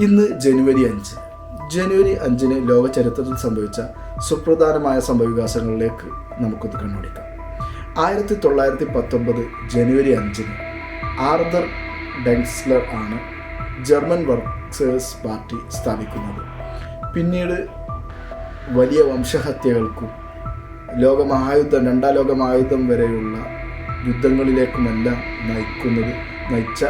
ഇന്ന് ജനുവരി അഞ്ച്. ജനുവരി അഞ്ചിന് ലോക ചരിത്രത്തിൽ സംഭവിച്ച സുപ്രധാനമായ സംഭവവികാസങ്ങളിലേക്ക് നമുക്കൊന്ന് കണ്ണോടിക്കാം. ആയിരത്തി തൊള്ളായിരത്തി പത്തൊമ്പത് ജനുവരി അഞ്ചിന് ആർദർ ഡെൻസ്ലർ ആണ് ജർമ്മൻ വർക്കേഴ്സ് പാർട്ടി സ്ഥാപിക്കുന്നത്. പിന്നീട് വലിയ വംശഹത്യകൾക്കും ലോകമഹായുദ്ധം രണ്ടാം ലോകമഹായുദ്ധം വരെയുള്ള യുദ്ധങ്ങളിലേക്കുമെല്ലാം നയിക്കുന്നത് നയിച്ച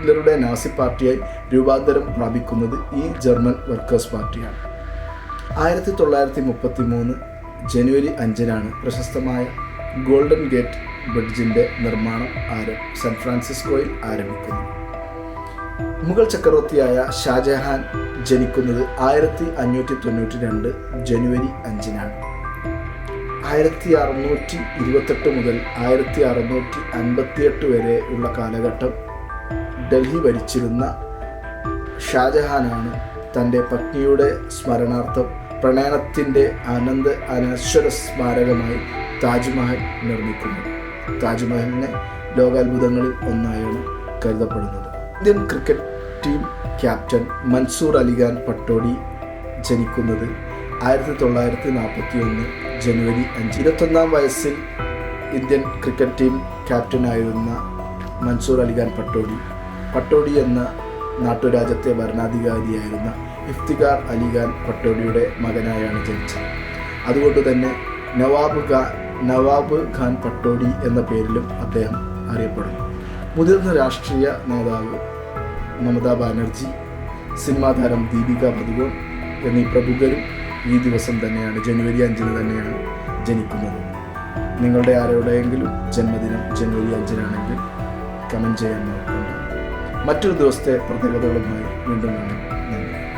ഹിറ്റ്ലറുടെ നാസി പാർട്ടിയായി രൂപാന്തരം പ്രാപിക്കുന്നത് ഈ ജർമ്മൻ വർക്കേഴ്സ് പാർട്ടിയാണ്. ആയിരത്തി തൊള്ളായിരത്തി മുപ്പത്തി മൂന്ന് ജനുവരി അഞ്ചിനാണ് പ്രശസ്തമായ ഗോൾഡൻ ഗേറ്റ് ബ്രിഡ്ജിന്റെ നിർമ്മാണം ആരം സാൻ ഫ്രാൻസിസ്കോയിൽ ആരംഭിക്കുന്നത്. മുഗൾ ചക്രവർത്തിയായ ഷാജഹാൻ ജനിക്കുന്നത് ആയിരത്തി അഞ്ഞൂറ്റി തൊണ്ണൂറ്റി രണ്ട് ജനുവരി അഞ്ചിനാണ്. ആയിരത്തി അറുന്നൂറ്റി ഇരുപത്തെട്ട് മുതൽ ആയിരത്തി അറുന്നൂറ്റി അൻപത്തിയെട്ട് വരെ ഉള്ള കാലഘട്ടം ഡൽഹി ഭരിച്ചിരുന്ന ഷാജഹാനാണ് തന്റെ പത്നിയുടെ സ്മരണാർത്ഥം പ്രണയനത്തിന്റെ അനന്ത അനശ്വര സ്മാരകമായി താജ്മഹൽ നിർമ്മിക്കുന്നത്. താജ്മഹലിനെ ലോകാത്ഭുതങ്ങളിൽ ഒന്നായാണ് കരുതപ്പെടുന്നത്. Indian cricket team captain Mansoor Ali Khan Pataudi ജനിക്കുന്നത് ആയിരത്തി തൊള്ളായിരത്തി നാൽപ്പത്തി ഒന്ന് ജനുവരി അഞ്ച്. ഇരുപത്തൊന്നാം വയസ്സിൽ ഇന്ത്യൻ ക്രിക്കറ്റ് ടീം ക്യാപ്റ്റനായിരുന്ന മൻസൂർ അലിഖാൻ പട്ടോടി. പട്ടോടി എന്ന നാട്ടുരാജ്യത്തെ ഭരണാധികാരിയായിരുന്ന ഇഫ്തിഖാർ അലിഖാൻ പട്ടോടിയുടെ മകനായാണ് ജനിച്ചത്. അതുകൊണ്ട് തന്നെ നവാബ് ഖാൻ നവാബ് ഖാൻ പട്ടോടി എന്ന പേരിലും അദ്ദേഹം അറിയപ്പെടുന്നു. മുതിർന്ന രാഷ്ട്രീയ നേതാവ് മമതാ ബാനർജി സിനിമാ താരം ദീപിക പദുകോൺ എന്നീ പ്രമുഖരും ഈ ദിവസം തന്നെയാണ് ജനുവരി അഞ്ചിന് തന്നെയാണ് ജനിക്കുന്നത്. നിങ്ങളുടെ ആരോടെയെങ്കിലും ജന്മദിനം ജനുവരി അഞ്ചിനാണെങ്കിൽ കമന്റ് ചെയ്യാൻ മറക്കണ്ട മറ്റൊരു ദിവസത്തെ പ്രത്യേകതകളുമായി വീണ്ടും കാണാം